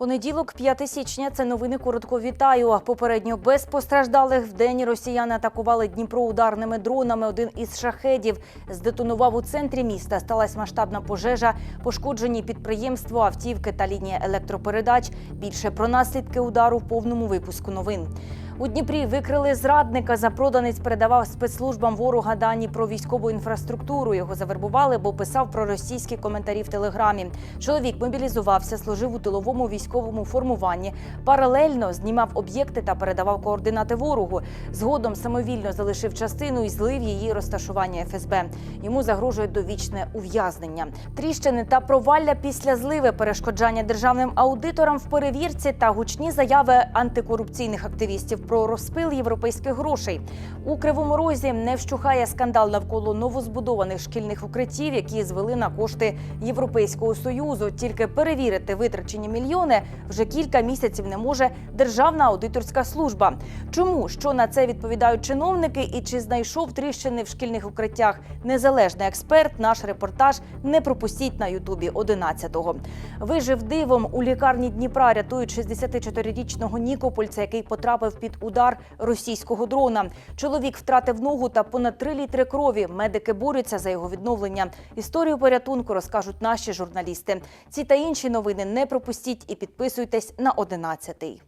Понеділок, 5 січня. Це новини коротко вітаю. Попередньо без постраждалих в день росіяни атакували Дніпро ударними дронами. Один із шахедів здетонував у центрі міста. Сталася масштабна пожежа, пошкоджені підприємство, автівки та лінія електропередач. Більше про наслідки удару в повному випуску новин. У Дніпрі викрили зрадника. Запроданець передавав спецслужбам ворога дані про військову інфраструктуру. Його завербували, бо писав про російські коментарі в телеграмі. Чоловік мобілізувався, служив у тиловому військовому формуванні. Паралельно знімав об'єкти та передавав координати ворогу. Згодом самовільно залишив частину і злив її розташування ФСБ. Йому загрожує довічне ув'язнення. Тріщини та провалля після зливи, перешкоджання державним аудиторам в перевірці та гучні заяви антикорупційних активістів про розпил європейських грошей. У кривому розі не вщухає скандал навколо новозбудованих шкільних укриттів, які звели на кошти Європейського союзу. Тільки перевірити витрачені мільйони вже кілька місяців не може Державна аудиторська служба. Чому що на це відповідають чиновники, і чи знайшов тріщини в шкільних укриттях незалежний експерт? Наш репортаж не пропустіть на Ютубі 11-го. Вижив дивом у лікарні Дніпра, рятують 64-річного Нікопольця, який потрапив під удар російського дрона. Чоловік втратив ногу та понад 3 літри крові. Медики борються за його відновлення. Історію порятунку розкажуть наші журналісти. Ці та інші новини не пропустіть і підписуйтесь на 11-й.